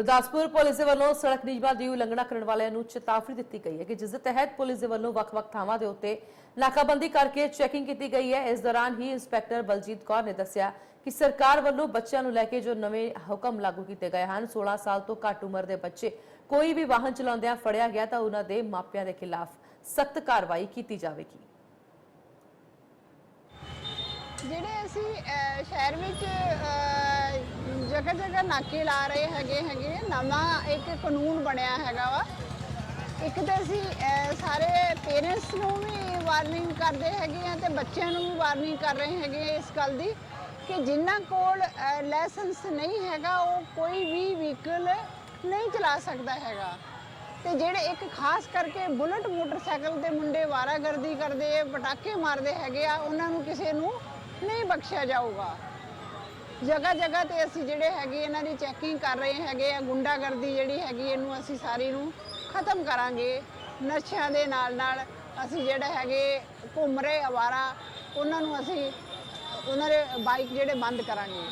Gurdaspur police ਦੇ ਵੱਲੋਂ ਸੜਕ ਨਿਯਮਾਂ ਦੀ ਉਲੰਘਣਾ ਕਰਨ ਵਾਲਿਆਂ ਨੂੰ ਚੇਤਾਵਨੀ ਦਿੱਤੀ ਗਈ ਹੈ ਕਿ ਜਿਸ ਦੇ ਤਹਿਤ ਪੁਲਿਸ ਦੇ ਵੱਲੋਂ ਵੱਖ-ਵੱਖ ਥਾਵਾਂ ਦੇ ਉੱਤੇ ਨਾਕਾਬੰਦੀ ਕਰਕੇ ਚੈਕਿੰਗ ਕੀਤੀ ਗਈ ਹੈ। ਇਸ ਦੌਰਾਨ ਹੀ ਇੰਸਪੈਕਟਰ ਬਲਜੀਤ ਕੌਰ ਨੇ ਦੱਸਿਆ ਕਿ ਸਰਕਾਰ ਵੱਲੋਂ ਬੱਚਿਆਂ ਨੂੰ ਲੈ ਕੇ ਜੋ ਨਵੇਂ ਹੁਕਮ ਲਾਗੂ ਕੀਤੇ ਗਏ ਹਨ 16 ਸਾਲ ਤੋਂ ਘੱਟ ਉਮਰ ਦੇ ਬੱਚੇ ਕੋਈ ਵੀ ਵਾਹਨ ਚਲਾਉਂਦਿਆਂ ਫੜਿਆ ਗਿਆ ਤਾਂ ਉਹਨਾਂ ਦੇ ਮਾਪਿਆਂ ਦੇ ਖਿਲਾਫ ਸਖਤ ਕਾਰਵਾਈ ਕੀਤੀ ਜਾਵੇਗੀ। ਜਿਹੜੇ ਅਸੀਂ ਸ਼ਹਿਰ ਵਿੱਚ ਜਗ੍ਹਾ ਜਗ੍ਹਾ ਨਾਕੇ ਲਾ ਰਹੇ ਹੈਗੇ ਹੈਗੇ, ਨਵਾਂ ਇੱਕ ਕਾਨੂੰਨ ਬਣਿਆ ਹੈਗਾ ਵਾ। ਇੱਕ ਤਾਂ ਅਸੀਂ ਸਾਰੇ ਪੇਰੈਂਟਸ ਨੂੰ ਵੀ ਵਾਰਨਿੰਗ ਕਰਦੇ ਹੈਗੇ ਆ ਤੇ ਬੱਚਿਆਂ ਨੂੰ ਵੀ ਵਾਰਨਿੰਗ ਕਰ ਰਹੇ ਹੈਗੇ ਇਸ ਗੱਲ ਦੀ ਕਿ ਜਿਨ੍ਹਾਂ ਕੋਲ ਲਾਇਸੈਂਸ ਨਹੀਂ ਹੈਗਾ, ਉਹ ਕੋਈ ਵੀ ਵਹੀਕਲ ਨਹੀਂ ਚਲਾ ਸਕਦਾ ਹੈਗਾ। ਤੇ ਜਿਹੜੇ ਇੱਕ ਖਾਸ ਕਰਕੇ ਬੁਲਟ ਮੋਟਰਸਾਈਕਲ 'ਤੇ ਮੁੰਡੇ ਵਾਰਾਗਰਦੀ ਕਰਦੇ, ਪਟਾਕੇ ਮਾਰਦੇ ਹੈਗੇ ਆ, ਉਹਨਾਂ ਨੂੰ ਕਿਸੇ ਨੂੰ ਨਹੀਂ ਬਖਸ਼ਿਆ ਜਾਊਗਾ। ਜਗ੍ਹਾ ਜਗ੍ਹਾ ਤੇ ਅਸੀਂ ਜਿਹੜੇ ਹੈਗੇ, ਇਹਨਾਂ ਦੀ ਚੈਕਿੰਗ ਕਰ ਰਹੇ ਹੈਗੇ ਆ, ਗੁੰਡਾਗਰਦੀ ਜਿਹੜੀ ਹੈਗੀ, ਇਹਨੂੰ ਅਸੀਂ ਸਾਰੀ ਨੂੰ ਖਤਮ ਕਰਾਂਗੇ। ਨਸ਼ਿਆਂ ਦੇ ਨਾਲ ਨਾਲ ਅਸੀਂ ਜਿਹੜਾ ਹੈਗੇ, ਘੁੰਮ ਰਹੇ ਅਵਾਰਾ ਉਹਨਾਂ ਨੂੰ ਅਸੀਂ ਉਹਨਾਂ ਦੇ ਬਾਈਕ ਜਿਹੜੇ ਬੰਦ ਕਰਾਂਗੇ।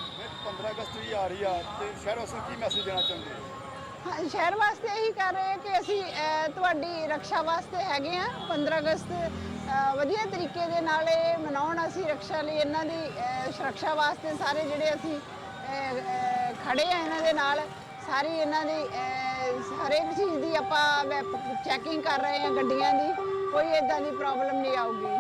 15 ਅਗਸਤ ਵੀ ਆ ਰਹੀ ਆ, ਤੇ ਸ਼ਹਿਰ ਵਾਸੀਆਂ ਨੂੰ ਕੀ ਮੈਸੇਜ ਦੇਣਾ ਚਾਹੁੰਦੇ ਹੋ? ਹਾਂ ਸ਼ਹਿਰ ਵਾਸਤੇ ਇਹੀ ਕਰ ਰਹੇ ਹਾਂ ਕਿ ਅਸੀਂ ਅਹ, ਤੁਹਾਡੀ ਰੱਖਿਆ ਵਾਸਤੇ ਹੈਗੇ ਹਾਂ। 15 ਅਗਸਤ ਅਹ, ਵਧੀਆ ਤਰੀਕੇ ਦੇ ਨਾਲ ਇਹ ਮਨਾਉਣ ਅਸੀਂ ਰੱਖਿਆ ਲਈ ਇਹਨਾਂ ਦੀ ਅਹ, ਸੁਰੱਖਿਆ ਵਾਸਤੇ ਸਾਰੇ ਜਿਹੜੇ ਅਸੀਂ ਅਹ, ਅਹ, ਖੜੇ ਆ ਇਹਨਾਂ ਦੇ ਨਾਲ ਸਾਰੀ ਇਹਨਾਂ ਦੀ ਅਹ, ਹਰੇਕ ਚੀਜ਼ ਦੀ ਆਪਾਂ ਚੈਕਿੰਗ ਕਰ ਰਹੇ ਹਾਂ ਗੱਡੀਆਂ ਦੀ। ਕੋਈ ਇਦਾਂ ਦੀ ਪ੍ਰੋਬਲਮ ਨਹੀਂ ਆਊਗੀ।